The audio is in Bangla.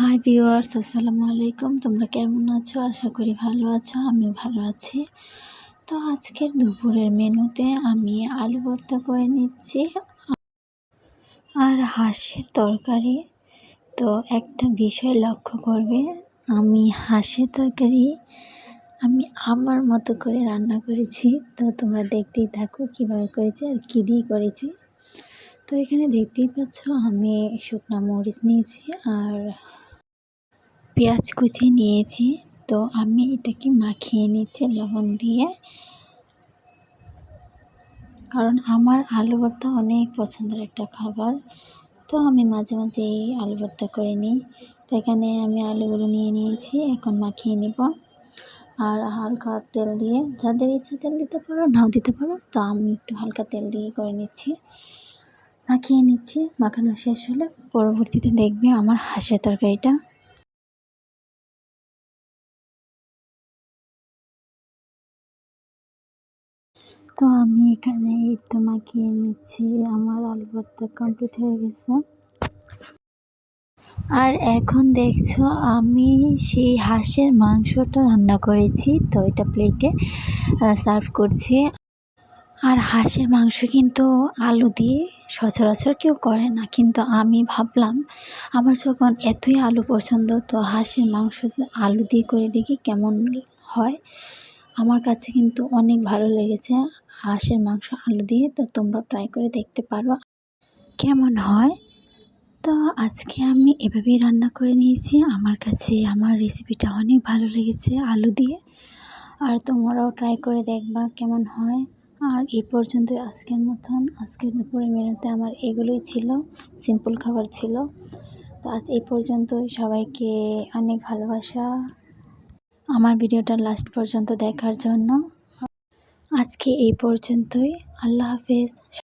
হাই ভিউয়ার্স আসসালামু আলাইকুম। তোমরা কেমন আছো? আশা করি ভালো আছো, আমিও ভালো আছি। তো আজকের দুপুরের মেনুতে আমি আলু ভর্তা করে নিচ্ছি আর হাঁসের তরকারি। তো একটা বিষয় লক্ষ্য করবে, আমি হাঁসের তরকারি আমি আমার মতো করে রান্না করেছি। তো তোমরা দেখতেই থাকো কীভাবে করেছি আর কী দিয়ে করেছি। তো এখানে দেখতেই পাচ্ছ আমি শুকনা মরিচ নিয়েছি আর পেঁয়াজ কুচি নিয়েছি। তো আমি এটাকে মাখিয়ে নিয়েছি লবণ দিয়ে। কারণ আমার আলু ভর্তা অনেক পছন্দের একটা খাবার। তো আমি মাঝে মাঝে এই আলু ভর্তা করে নিই। তো এখানে আমি আলুগুলো নিয়ে নিয়েছি, এখন মাখিয়ে নিব। আর হালকা তেল দিয়ে, যাদের ইচ্ছা তেল দিতে পারো, নাও দিতে পারো। তো আমি একটু হালকা তেল দিয়ে করে নিচ্ছি। মাখিয়ে নিচ্ছি, মাখানো শেষ হলে পরবর্তীতে দেখবে আমার হাঁসের তরকারিটা। তো আমি এখানে তো মাখিয়ে নিচ্ছি, আমার আলু ভর্তা কমপ্লিট হয়ে গেছে। আর এখন দেখছ, আমি সেই হাঁসের মাংসটা রান্না করেছি, তো এটা প্লেটে সার্ভ করছি। আর হাঁসের মাংস কিন্তু আলু দিয়ে সচরাচর কেউ করে না, কিন্তু আমি ভাবলাম, আমার যখন এতই আলু পছন্দ, তো হাঁসের মাংস আলু দিয়ে করে দেখি কেমন হয়। আমার কাছে কিন্তু অনেক ভালো লেগেছে হাঁসের মাংস আলু দিয়ে, তো তোমরা ট্রাই করে দেখতে পারো। কেমন হয়? তো আজকে আমি এভাবেই রান্না করে নিয়েছি। আমার কাছে আমার রেসিপিটা অনেক ভালো লেগেছে আলু দিয়ে। আর তোমরাও ট্রাই করে দেখবা কেমন হয়। আর এই পর্যন্ত আজকের মতন। আজকের দুপুরে মেনুতে আমার এগুলোই ছিল সিম্পল খাবার ছিল। তো আজ এই পর্যন্তই। সবাইকে অনেক ভালোবাসা। আমার ভিডিওটা লাস্ট পর্যন্ত দেখার জন্য। আজকে এই পর্যন্তই। আল্লাহ হাফেজ।